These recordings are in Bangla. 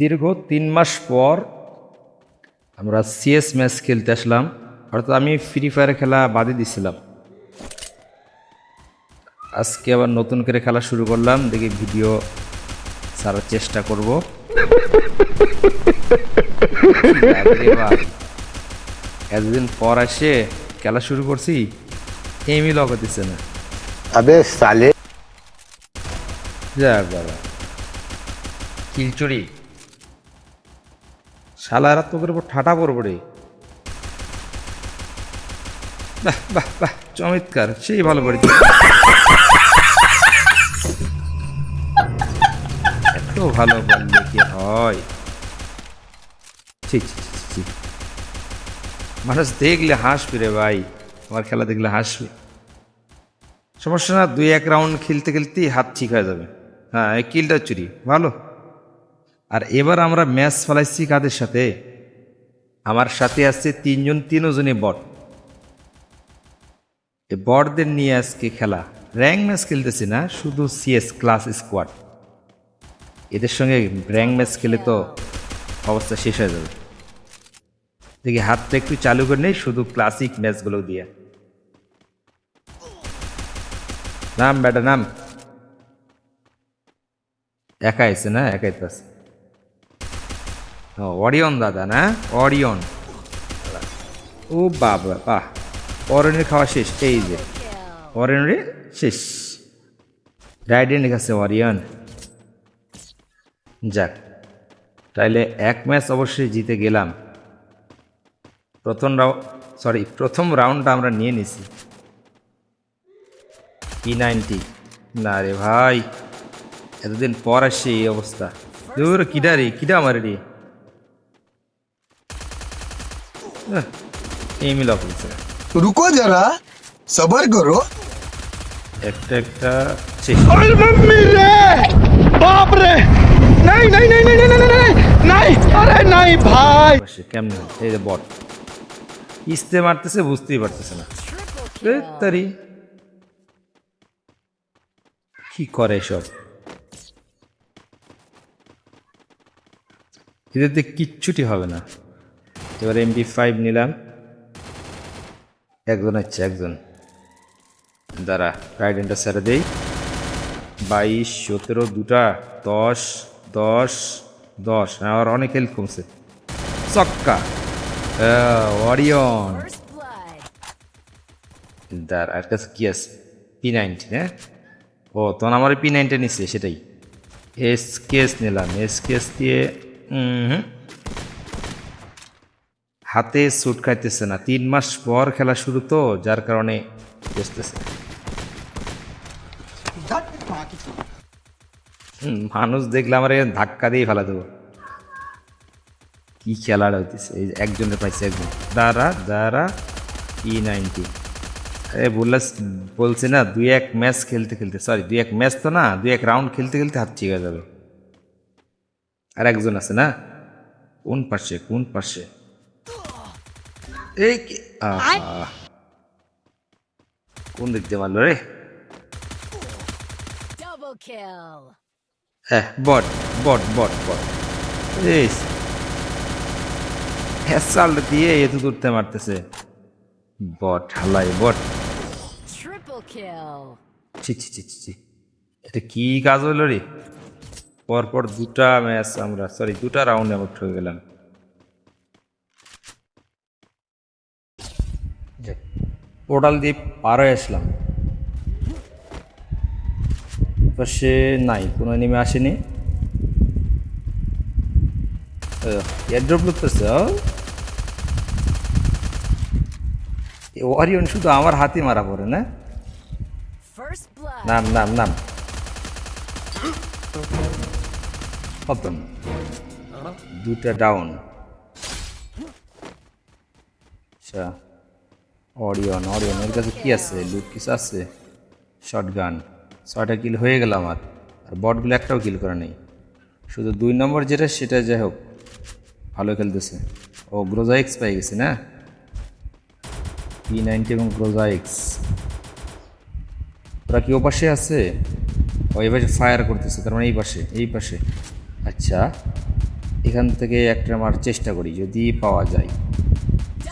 দীর্ঘ তিন মাস পর আমরা সিএস ম্যাচ খেলতে আসলাম। অর্থাৎ আমি ফ্রি ফায়ার খেলা বাদে দিছিলাম। আজকে আবার নতুন করে খেলা শুরু করলাম। দেখি ভিডিও সারার চেষ্টা করব। এতদিন পর আসে খেলা শুরু করছি। এমই লক হতেছে না। আবে সালে যা বাবা। কিলচুরি শালারা তোকের উপর ঠাটা পড়ব রে। বাহ বাহ বাহ চমৎকার সেই ভালো করে এত ভালো বললে কি হয়? ছি, ছি। মানুষ দেখলে হাসবে রে ভাই আমার খেলা দেখলে হাসবে। সমস্যা না দুই এক রাউন্ড খেলতে খেলতেই হাত ঠিক হয়ে যাবে। হ্যাঁ এই কিলটা চুরি ভালো? আর এবার আমরা ম্যাচ ফেলাইছি কাদের সাথে? আমার সাথে আসছে তিনজন তিনজনই বট। বটদের নিয়ে আজকে খেলা। র্যাঙ্ক ম্যাচ খেলতেছি না, শুধু সিএস ক্লাস স্কোয়াড। এদের সঙ্গে র্যাঙ্ক ম্যাচ খেলে তো অবস্থা শেষ হয়ে যাবে। দেখি হাতটা একটু চালু করে নেই, শুধু ক্লাসিক ম্যাচগুলো দিয়ে। নাম ব্যাটা নাম। একা আছে না? একাই তো আছে। অরিয়ন দাদা, না? অরিয়ন ও বাবা, বাহ। অরণের খাওয়া শেষ, এই যে। অরণের শেষ। রাইডেনের কাছে অরিয়ন যাক, তাইলে এক ম্যাচ অবশ্যই জিতে গেলাম। প্রথম রাউন্ড সরি প্রথম রাউন্ডটা আমরা নিয়ে নিছি। ই নাইনটি না রে ভাই, এতদিন পর আসছে এই অবস্থা। দূর, কিডা রে, কিডা আমার রে? এই মিলা বলছে। রুকো যারা সবার করো। একটা একটা ওই মাম্মি রে! বাপ রে! নাই নাই নাই নাই নাই নাই নাই আরে নাই ভাই! কেমন এই যে বট। ইস্তে মারতেছে বুঝতেই পারতেছে না। তারি। কি করে সব এদের কিচ্ছুটি হবে না। এবার এমবি ফাইভ নিলাম। একজন হচ্ছে একজন। দাঁড়া রাইডেনটা ছেড়ে দেই। বাইশ সতেরো দুটা দশ দশ দশ। আমার অনেক হেল্প কমছে। চক্কা অরিয়ন. দাঁড় আর কাছে কি আছে? পি নাইনটিন হ্যাঁ? ও তখন আমার পি নাইনটা নিচ্ছে সেটাই। এস কেস নিলাম। এস কেস দিয়ে উম হুম। হাতে স্যুট খাইতেছে না। তিন মাস পর খেলা শুরু তো, যার কারণে মানুষ দেখলে আমার ধাক্কা দিয়ে ফেলা দেবো। কি খেলাটা হইতেছে? একজনের পাইছে একজন। দাঁড়া দাঁড়া ই নাইনটি আরে বললাস, বলছে না, দুই এক ম্যাচ খেলতে খেলতে সরি দুই এক ম্যাচ তো না, দুই এক রাউন্ড খেলতে খেলতে হাত হয়ে যাবে। আর একজন আছে না? কোন পাশে কোন পাশে? এই কোন দিক দিয়ে মারলো রে? হ্যাঁ বট বট বট বট। এই হ্যাসাল দিয়ে এত দূরতে মারতেছে। বট হালাই বট। ছি ছি ছি ছি এটা কি কাজ হলো রে? পরপর দুটা ম্যাচ আমরা সরি দুটা রাউন্ড আউট হয়ে গেলাম। পোর্টাল দিয়ে পার হয়ে আসলাম। পাশে নাই কোনো নেমে আসেনি। এয়ারড্রপ করতেছে ওয়ারিয়ন শুধু আমার হাতে মারা পড়ে না? নাম নাম নাম। খতম। দুটা ডাউন আচ্ছা। অরিয়ন অরিয়ন এর কাছে কি আছে? লুট কিছু আছে? শর্ট গান ছয়টা কিল হয়ে গেল আমার। আর বটগুলো একটাও কিল করে নেই। শুধু দুই নম্বর যেটা, সেটা যাই হোক, ভালো খেলতেছে। ও গ্রোজা এক্স পাই গেছে না? পি নাইনটি এবং গ্রোজা এক্স ওরা কি ও পাশে আছে? ও এই পাশে ফায়ার করতেছে, তার মানে এই পাশে এই পাশে। আচ্ছা এখান থেকে একটা মারার চেষ্টা করি, যদি পাওয়া যায়।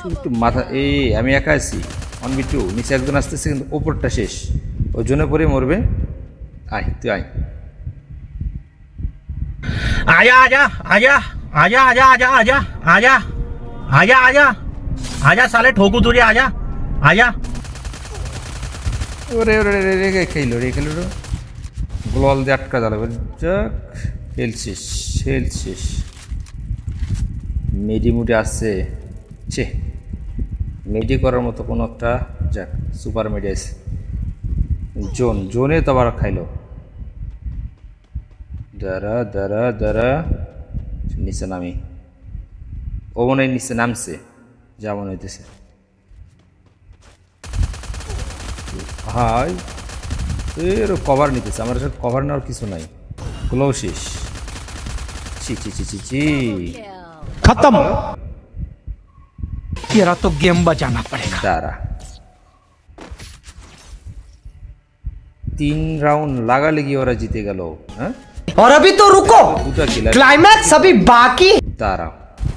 একটু মাথা এ আমি একা আছি অন বি টু নিচে একজন আসতেছে কিন্তু ওপরটা শেষ ও জন্য পরে মরবে আয় তুই আয় আজা আজা আজা আজা আজা আজা আজা আজা আজা আজা আজা সালে ঠোকু তুরে আজা আজা ওরে ওরে রে রে খেলো রে খেলো গ্লোয়াল দিয়ে আটকা দাঁড়াবে যাক খেলছিস খেলছিস মেডিমুডি আসছে ছে মেডি করার মতো কোনো একটা, যাক সুপার মেডি আছে। জোন জোনে তো আবার খাইলো। দাঁড়া দাঁড়া দাঁড়া। নিচে নামি। ও মনে নিচে নামছে। যা মনে হইতেছে। হাই। এর কভার নিতেছে। আমার কাছে কভার নেওয়ার কিছু নাই। গ্লো শেষ। ছি ছি ছি ছি Kill. खत्म तेरा तो गेम बचाना पड़ेगा দাঁড়া তিন রাউন্ড লাগালে গিয়ে ওরা জিতে গেল হ্যাঁ और अभी तो रुको দুটা কিলার क्लाइमैक्स अभी बाकी দাঁড়া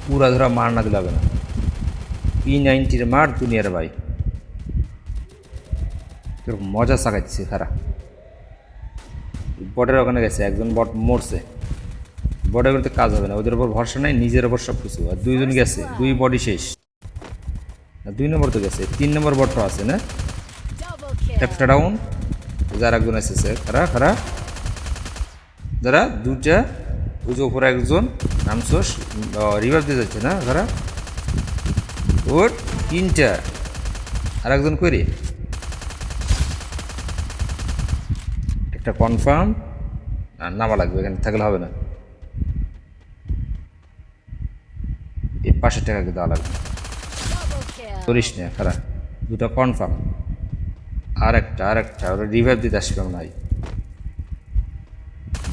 পুরা ধরা মার না দিলে হবে না পি নাইনটির মার দুনিয়ার ভাই তোর মজা সাকাইছে খারা বটের ওখানে গেছে একজন বট মরছে বটের করতে কাজ হবে না ওদের উপর ভরসা নাই নিজের উপর সব কিছু আর দুইজন গেছে দুই বডি শেষ আর দুই নম্বর তো গেছে, তিন নম্বর বটটা আছে না? একটা ডাউন যার একজন এসেছে খারা খারা যারা দুটা ওই যে উপরে একজন নামছোস রিভার দিয়ে যাচ্ছে না খারা ওর তিনটা, আর একজন করি একটা কনফার্ম আর নামা লাগবে, এখানে থাকলে হবে না। এই পাঁচশো টাকাকে দেওয়া লাগবে. করিস না খারা দুটো কনফার্ম আর একটা আর একটা ওরা রিভাইভ দিতে আসবে নাই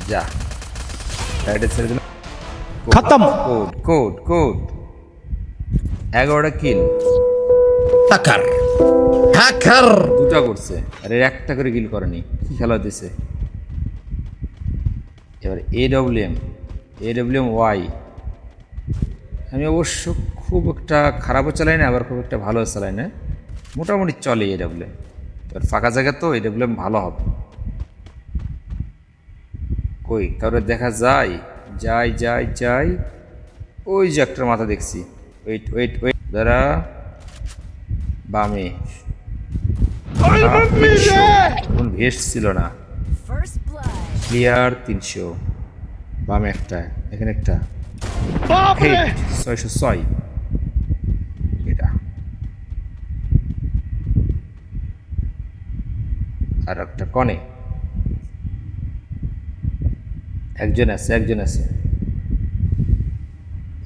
যা। ছেড়ে খতম। কোড কোড কোড এগারোটা কিল হ্যাকার হ্যাকার করছে। আর এর একটা করে কিল করেনি। কি খেলা দিছে। এবার A W M A W M Y আমি অবশ্য খুব একটা খারাপও চালায় না আবার খুব একটা ভালো চালায় না। মোটামুটি চলে এডাব্লিউ তোর ফাঁকা জায়গা তো এডাব্লিউ ভালো হবে। কই তারপরে দেখা যায়? যাই যাই যাই ওই যে একটার মাথা দেখছি। Wait wait wait. দাঁড়া। বামে। কোন ভেস্ট ছিল না। ক্লিয়ার তিনশো। বামে একটা এখানে একটা। ছয়শো ছয়। আর একটা কনে একজন আছে একজন আছে।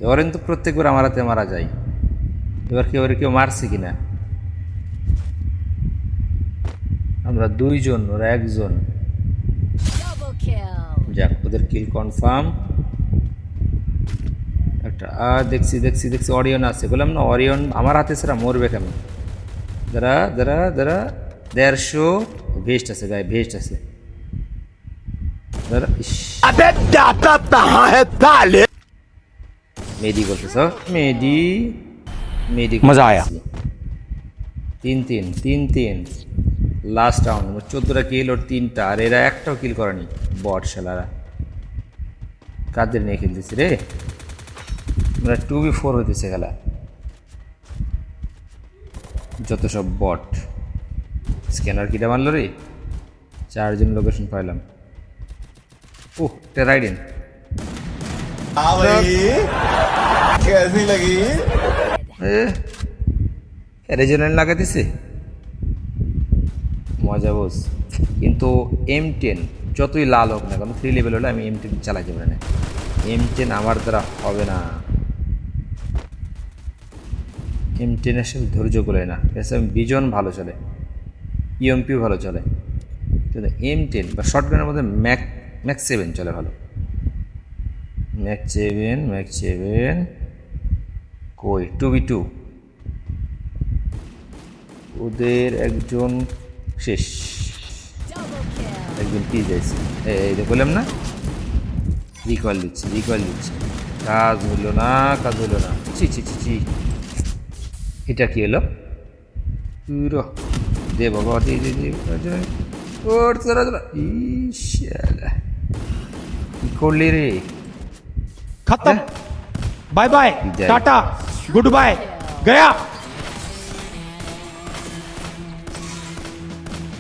এবার কিন্তু প্রত্যেকবার আমার হাতে মারা যায়। এবার কেউ এবার কেউ মারছে কিনা আমরা দুইজন ওরা একজন। যাক ওদের কিল কনফার্ম একটা আর দেখছি দেখছি দেখছি অরিয়ন আছে। বললাম না অরিয়ন আমার হাতে ছাড়া মরবে কেন দাঁড়া দাঁড়া দাঁড়া দেড়শো। ভেস্ট আছে গায়ে ভেস্ট আছে। করতেছ। মজা আয়া। তিন তিন তিন তিন। লাস্ট রাউন্ড কিল ওর তিনটা। আর এরা একটাও কিল করেনি। বট শালারা। কাদের নিয়ে খেলতেছি রে? টু বি ফোর হইতেছে খেলা যত সব বট স্ক্যানার কিটা মারলো রে চারজন লোকেশন পাইলাম ওহ টেরাইডেন हाँ भाई कैसी लगी রেজনেন্ট লাগাতেছে মজা বোস কিন্তু এম টেন যতই লাল হোক না কেন থ্রি লেভেল হলে আমি এম টেন চালাতে পারি না এম টেন আমার দ্বারা হবে না এম টেনের সাথে ধৈর্য করে না এসে বিজন ভালো চলে ইএমপিও ভালো চলে। কিন্তু এম টেন বা শর্টগানের মধ্যে ম্যাক ম্যাক্স সেভেন চলে ভালো। ম্যাক সেভেন ম্যাক সেভেন কই? টু বি টু ওদের একজন শেষ। একজন কি যাইছে? এই বললাম না? রিকল দিচ্ছি রিকল দিচ্ছি। কাজ হলো না, কাজ হলো না। ছি ছি ছি ছি। এটা কি হলো? পুরো दे भगवती दे दे और चला चला ईशाल कोली रे खत्म। Bye bye tata good bye. गया।